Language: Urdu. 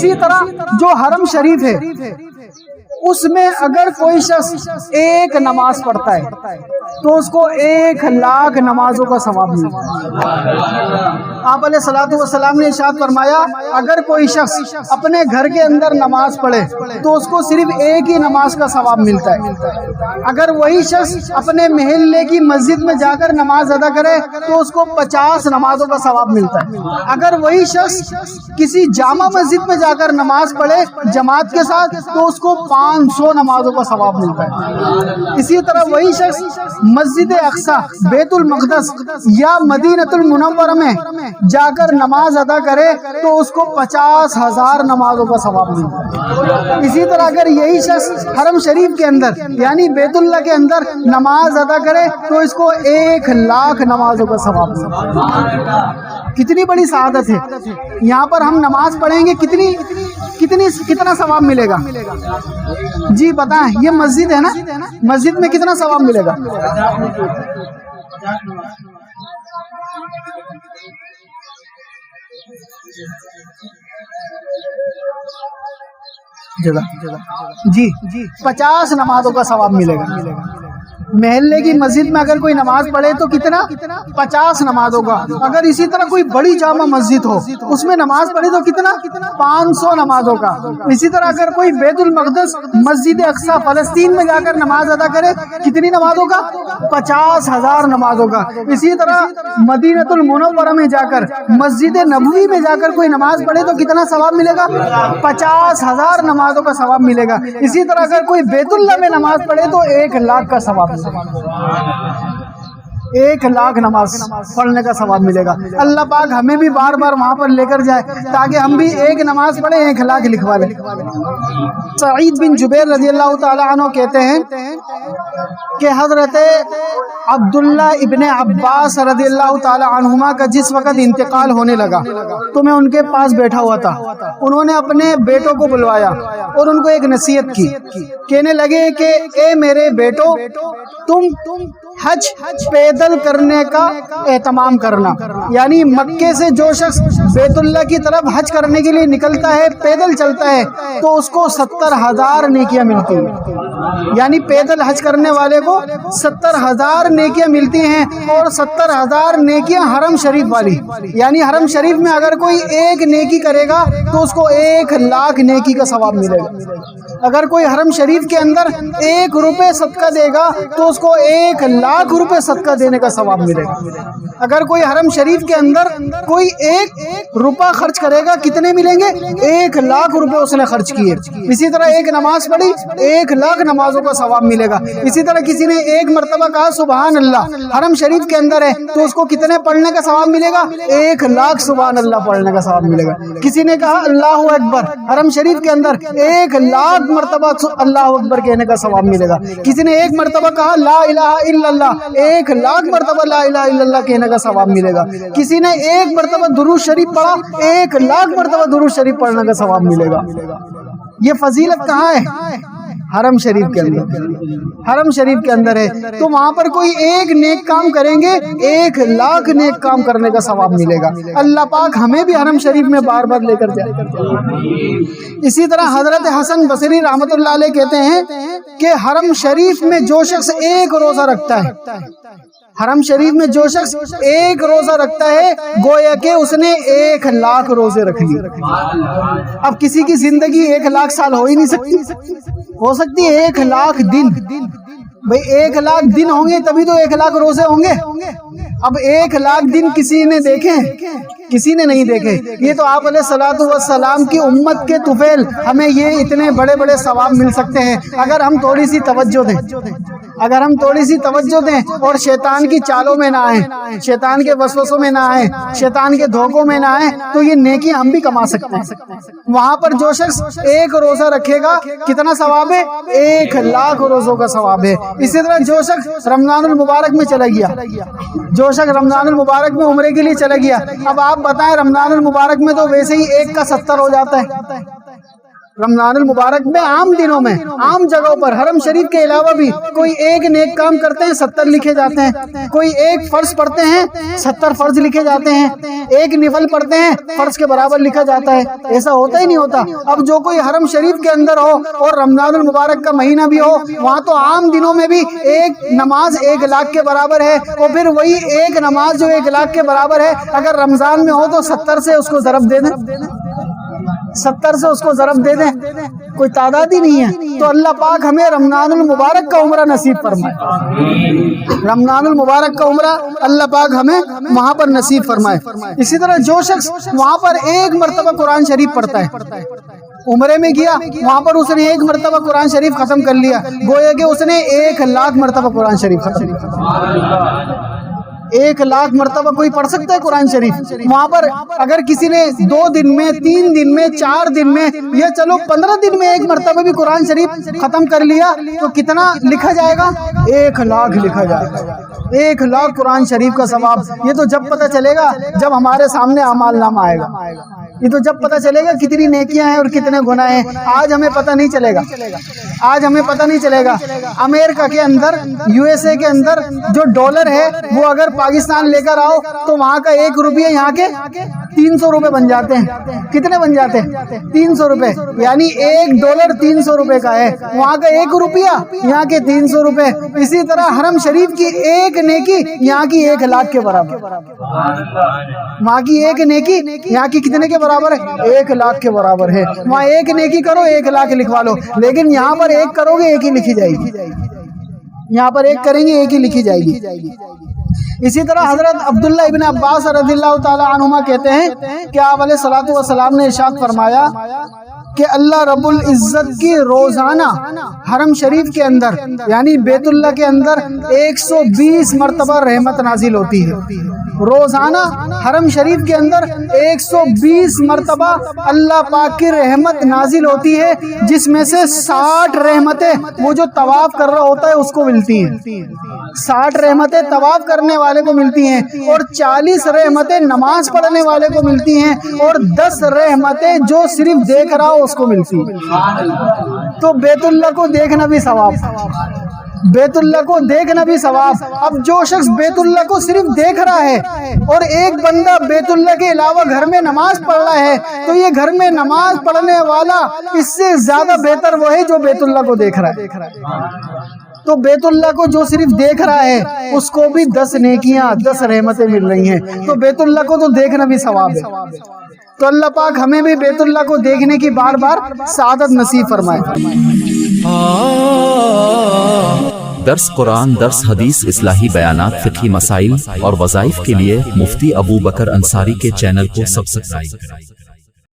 اسی طرح جو حرم شریف ہے اس میں اگر کوئی شخص ایک نماز پڑھتا ہے، تو اس کو ایک لاکھ نمازوں کا ثواب ملتا ہے۔ آپ علیہ السلام نے اشارت فرمایا، اگر کوئی شخص اپنے گھر کے اندر نماز پڑھے، تو اس کو صرف ایک ہی نماز کا ثواب ملتا ہے۔ اگر وہی شخص اپنے محلے کی مسجد میں جا کر نماز ادا کرے، تو اس کو پچاس نمازوں کا ثواب ملتا ہے۔ اگر وہی شخص کسی جامع مسجد میں جا کر نماز پڑھے، جماعت کے ساتھ، تو اس کو پانچ پانچ سو نمازوں کا ثواب ملتا ہے۔ اسی طرح وہی شخص مسجد اقسا بیت المقدس یا مدینت المنور میں جا کر نماز ادا کرے تو اس کو پچاس ہزار نمازوں کا ثواب ملتا ہے۔ اسی طرح اگر یہی شخص حرم شریف کے اندر یعنی بیت اللہ کے اندر نماز ادا کرے تو اس کو ایک لاکھ نمازوں کا ثواب ملتا ہے۔ کتنی بڑی سعادت ہے۔ یہاں پر ہم نماز پڑھیں گے کتنی؟ کتنی کتنا ثواب ملے گا؟ جی بتائیں، یہ مسجد ہے نا؟ مسجد میں کتنا ثواب ملے گا؟ جی جی پچاس نمازوں کا ثواب ملے گا ملے گا۔ محلے کی مسجد میں اگر کوئی نماز پڑھے تو کتنا؟ پچاس نماز ہوگا۔ اگر اسی طرح کوئی بڑی جامع مسجد ہو، اس میں نماز پڑھے تو کتنا؟ پانچ سو نماز ہوگا۔ اسی طرح اگر کوئی بیت المقدس مسجد اقسا فلسطین میں جا کر نماز ادا کرے، کتنی نماز ہوگا؟ پچاس ہزار نماز ہوگا۔ اسی طرح مدینت المنورہ میں جا کر، مسجد نبوی میں جا کر کوئی نماز پڑھے تو کتنا ثواب ملے گا؟ پچاس ہزار نمازوں کا ثواب ملے گا۔ اسی طرح اگر کوئی بیت اللہ میں نماز پڑھے تو ایک لاکھ کا ثواب Sa. ایک لاکھ نماز پڑھنے کا ثواب ملے گا۔ اللہ پاک ہمیں بھی بار بار وہاں پر لے کر جائے تاکہ ہم بھی ایک نماز پڑھیں، ایک لاکھ لکھوا لیں۔ سعید بن جبیر رضی اللہ تعالیٰ عنہ کہتے ہیں کہ حضرت عبداللہ ابن عباس رضی اللہ تعالیٰ عنہما کا جس وقت انتقال ہونے لگا، تو میں ان کے پاس بیٹھا ہوا تھا۔ انہوں نے اپنے بیٹوں کو بلوایا اور ان کو ایک نصیحت کی۔ کہنے لگے کہ، اے میرے بیٹو، تم حج پیدا قتل کرنے کا اہتمام کرنا۔ یعنی مکے سے جو شخص بیت اللہ کی طرف حج کرنے کے لیے نکلتا ہے، پیدل چلتا ہے، تو اس کو ستر ہزار نیکیاں ملتی ہیں۔ یعنی پیدل حج کرنے والے کو ستر ہزار نیکیاں ملتی ہیں اور ستر ہزار نیکیاں حرم شریف والی۔ یعنی حرم شریف میں اگر کوئی ایک نیکی کرے گا، تو اس کو ایک لاکھ نیکی کا ثواب ملے گا۔ اگر کوئی حرم شریف کے اندر ایک روپے صدقہ دے گا، تو اس کو ایک لاکھ روپے صدقہ دے دینے کا ثواب ملے گا۔ اگر کوئی حرم شریف کے اندر کوئی ایک روپہ خرچ کرے گا کتنے ملیں گے؟ ایک لاکھ روپے اس نے خرچ کیے۔ اسی طرح ایک نماز پڑھی ایک لاکھ نمازوں کا ثواب ملے گا۔ اسی طرح کسی نے ایک مرتبہ کہا سبحان اللہ حرم شریف کے اندر ہے تو اس کو کتنے پڑھنے کا ثواب ملے گا؟ ایک لاکھ سبحان اللہ پڑھنے کا ثواب ملے گا۔ کسی نے کہا اللہ اکبر حرم شریف کے اندر ایک لاکھ مرتبہ اللہ اکبر کہنے کا ثواب ملے گا۔ کسی نے ایک مرتبہ کہا لا الہ الا اللہ ایک لاکھ لاکھ مرتبہ لا الہ الا اللہ کہنے کا ثواب ملے گا۔ کسی نے ایک مرتبہ درود شریف پڑھا، ایک لاکھ مرتبہ درود شریف پڑھنے کا ثواب ملے گا۔ یہ فضیلت کہاں ہے؟ حرم شریف کے اندر۔ حرم شریف کے اندر ہے۔ تو وہاں پر کوئی ایک نیک کام کریں گے، ایک لاکھ نیک کام کرنے کا ثواب ملے گا۔ اللہ پاک ہمیں بھی حرم شریف میں بار بار لے کر جائے۔ اسی طرح حضرت حسن بصری رحمت اللہ علیہ کہتے ہیں کہ حرم شریف میں جو شخص ایک روزہ رکھتا ہے حرم شریف میں جو شخص ایک روزہ رکھتا ہے، گویا کہ اس نے ایک لاکھ روزے رکھ لیے۔ اب کسی کی زندگی ایک لاکھ سال ہو ہی نہیں سکتی۔ ہو سکتی ایک لاکھ دن۔ بھئی ایک لاکھ دن ہوں گے تبھی تو ایک لاکھ روزے ہوں گے۔ اب ایک لاکھ دن کسی نے دیکھے، کسی نے نہیں دیکھے۔ یہ تو آپ علیہ السلام کی امت کے طفیل، ہمیں یہ اتنے بڑے بڑے ثواب مل سکتے ہیں۔ اگر ہم تھوڑی سی توجہ دیں، اگر ہم تھوڑی سی توجہ دیں اور شیطان کی چالوں میں نہ آئیں، شیطان کے وسوسوں میں نہ آئیں، شیطان کے دھوکوں میں نہ آئیں، تو یہ نیکی ہم بھی کما سکتے ہیں۔ وہاں پر جو شخص ایک روزہ رکھے گا، کتنا ثواب ہے؟ ایک لاکھ روزوں کا ثواب ہے۔ اسی طرح جو شخص رمضان المبارک میں چلا گیا۔ جو شخص رمضان المبارک میں عمرے کے لیے چلے گیا، اب آپ بتائیں رمضان المبارک میں تو ویسے ہی ایک کا ستر ہو جاتا ہے۔ رمضان المبارک میں عام دنوں میں، عام جگہوں پر، حرم شریف کے علاوہ بھی کوئی ایک نیک کام کرتے ہیں، ستر لکھے جاتے ہیں۔ کوئی ایک فرض پڑھتے ہیں، ستر فرض لکھے جاتے ہیں۔ ایک نفل پڑھتے ہیں، فرض کے برابر لکھا جاتا ہے۔ ایسا ہوتا ہی نہیں ہوتا۔ اب جو کوئی حرم شریف کے اندر ہو اور رمضان المبارک کا مہینہ بھی ہو، وہاں تو عام دنوں میں بھی ایک نماز ایک لاکھ کے برابر ہے۔ اور پھر وہی ایک نماز جو ایک لاکھ کے برابر ہے، اگر رمضان میں ہو تو ستر سے اس کو ضرب دے دیں۔ ستر سے اس کو ضرب دے دیں، کوئی تعداد ہی نہیں ہے۔ تو اللہ پاک ہمیں رمضان المبارک کا عمرہ نصیب فرمائے۔ رمضان المبارک کا عمرہ اللہ پاک ہمیں وہاں پر نصیب فرمائے۔ اسی طرح جو شخص وہاں پر ایک مرتبہ قرآن شریف پڑھتا ہے، عمرے میں گیا، وہاں پر اس نے ایک مرتبہ قرآن شریف ختم کر لیا۔ گویا کہ اس نے ایک لاکھ مرتبہ قرآن شریف ختم ایک لاکھ مرتبہ کوئی پڑھ سکتا ہے قرآن شریف؟ وہاں پر اگر کسی نے دو دن میں، تین دن میں، چار دن میں یا چلو پندرہ دن میں ایک مرتبہ بھی قرآن شریف ختم کر لیا تو کتنا لکھا جائے گا؟ ایک لاکھ لکھا جائے گا۔ ایک لاکھ قرآن شریف کا ثواب۔ یہ تو جب پتہ چلے گا جب ہمارے سامنے اعمال نام آئے گا۔ یہ تو جب پتہ چلے گا کتنی نیکیاں ہیں اور کتنے گناہ ہیں، آج ہمیں پتہ نہیں چلے گا۔ آج ہمیں پتہ نہیں چلے گا۔ امریکہ کے اندر، یو ایس اے کے اندر جو ڈالر ہے، وہ اگر پاکستان لے کر آؤ، تو وہاں کا ایک روپیہ یہاں کے تین سو روپے بن جاتے ہیں۔ کتنے بن جاتے ہیں؟ تین سو روپے۔ یعنی ایک ڈالر تین سو روپے کا ہے۔ وہاں کا ایک روپیہ یہاں کے تین سو روپے۔ اسی طرح حرم شریف کی ایک نیکی یہاں کی ایک لاکھ کے برابر۔ وہاں کی ایک نیکی یہاں کی کتنے کے برابر؟ ہے، ایک لاکھ کے برابر ہے۔ وہاں ایک نیکی کرو، ایک لاکھ لکھوا لو۔ لیکن یہاں پر ایک کرو گے، ایک ہی لکھی جائے گی۔ یہاں پر ایک کریں گے، ایک ہی لکھی جائے گی۔ اسی طرح حضرت عبداللہ ابن عباس رضی اللہ تعالی عنہما کہتے ہیں کہ آپ علیہ السلام والسلام نے ارشاد فرمایا کہ اللہ رب العزت کی روزانہ حرم شریف کے اندر یعنی بیت اللہ کے اندر ایک سو بیس مرتبہ رحمت نازل ہوتی ہے۔ روزانہ حرم شریف کے اندر ایک سو بیس مرتبہ اللہ پاک کی رحمت نازل ہوتی ہے، جس میں سے ساٹھ رحمتیں وہ جو طواف کر رہا ہوتا ہے، اس کو ملتی ہیں۔ ساٹھ رحمتیں طواف کرنے والے کو ملتی ہیں اور چالیس رحمتیں نماز پڑھنے والے کو ملتی ہیں اور دس رحمتیں جو صرف دیکھ رہا ہو اس کو ملتی ہیں۔ تو بیت اللہ کو دیکھنا بھی ثواب۔ بیت اللہ کو دیکھنا بھی ثواب۔ اب جو شخص بیت اللہ کو صرف دیکھ رہا ہے اور ایک بندہ بیت اللہ کے علاوہ گھر میں نماز پڑھ رہا ہے، تو یہ گھر میں نماز پڑھنے والا اس سے زیادہ بہتر وہ ہے جو بیت اللہ کو دیکھ رہا ہے۔ تو بیت اللہ کو جو صرف دیکھ رہا ہے، اس کو بھی دس نیکیاں، دس رحمتیں مل رہی ہیں۔ تو بیت اللہ کو تو دیکھنا بھی ثواب ہے۔ تو اللہ پاک ہمیں بھی بیت اللہ کو دیکھنے کی بار بار سعادت نصیب فرمائے۔ درس قرآن، درس حدیث، اصلاحی بیانات، فقہی مسائل اور وظائف کے لیے مفتی ابو بکر انصاری کے چینل کو سبسکرائب۔ کرائیں